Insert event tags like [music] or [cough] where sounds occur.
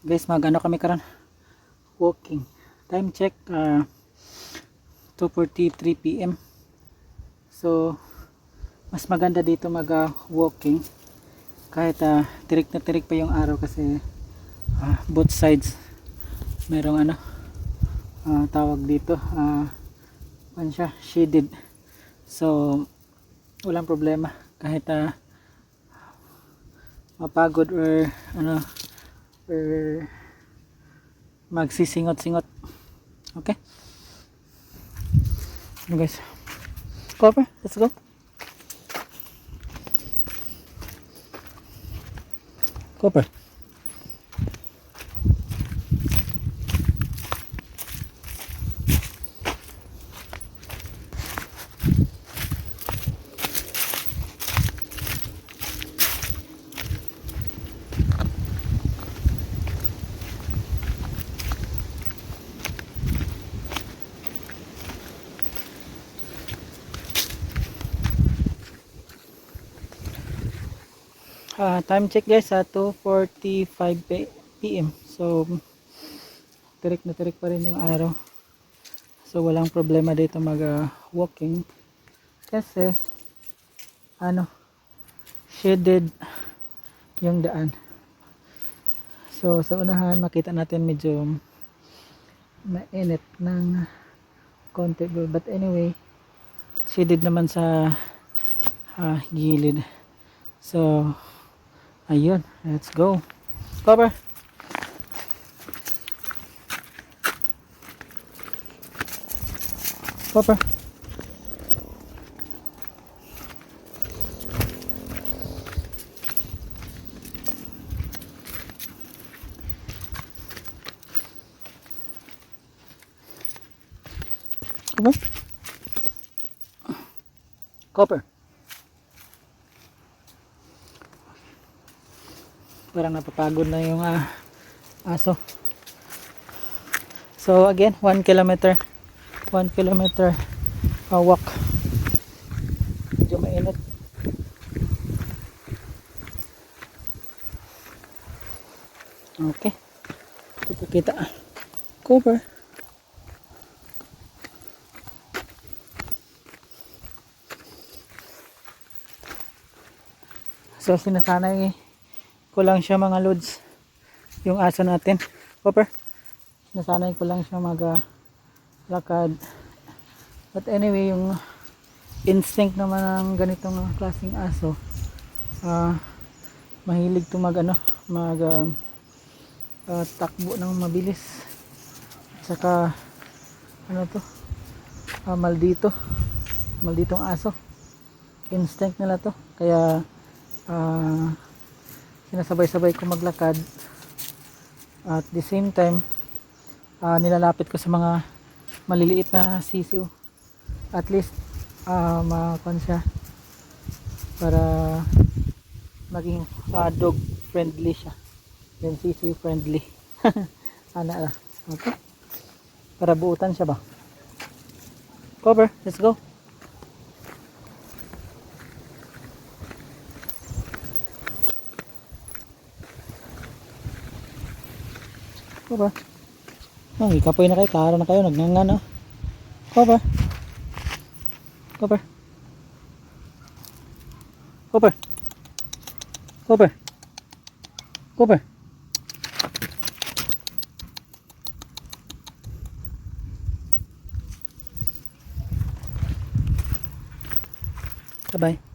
guys magano kami karon? Walking. Time check uh, 2.43 pm so mas maganda dito mag uh, walking kahit uh, tirik na tirik pa yung araw kasi uh, both sides merong ano uh, tawag dito uh, ano siya? Shaded. So walang problema. Kahit uh, mapagod or ano or magsisingot-singot. Okay? Ano guys? Cover let's go. Cover Ah, time check guys sa 2.45 p- PM so tirik na tirik pa rin yung araw. So walang problema dito mag ah, walking kasi ano shaded yung daan. So sa unahan makita natin medyo mainit ng konti. But anyway shaded naman sa ah, gilid. So Ayun, let's go. Cover. Cover. Cover. Cover. Parang napapagod na yung ah, aso. So again 1 kilometer. 1 kilometer uh, walk. Medyo mainit. Okay. Ito kita. Cover. So sinasanay ko lang siya mga loads yung aso natin. Copper nasanay ko lang siya mag ah, lakad but anyway yung instinct naman ng ganitong klaseng aso ah mahilig to mag ano mag ah, ah, takbo ng mabilis. Saka ano to? Ah, maldito. Malditong aso. Instinct nila to. Kaya ah sinasabay-sabay ko maglakad. At the same time ah, nilalapit ko sa mga maliliit na sisiw. At least uh, makakuan siya para maging ah, dog friendly siya. Then sisiw friendly. [laughs] Ana ah. okay. Para buutan siya ba? Cover let's go Cover. Oh, ikapoy na kayo. Kara na kayo. Nagnanga na. Cover. Cover. Cover. Cover. Cover. Bye-bye.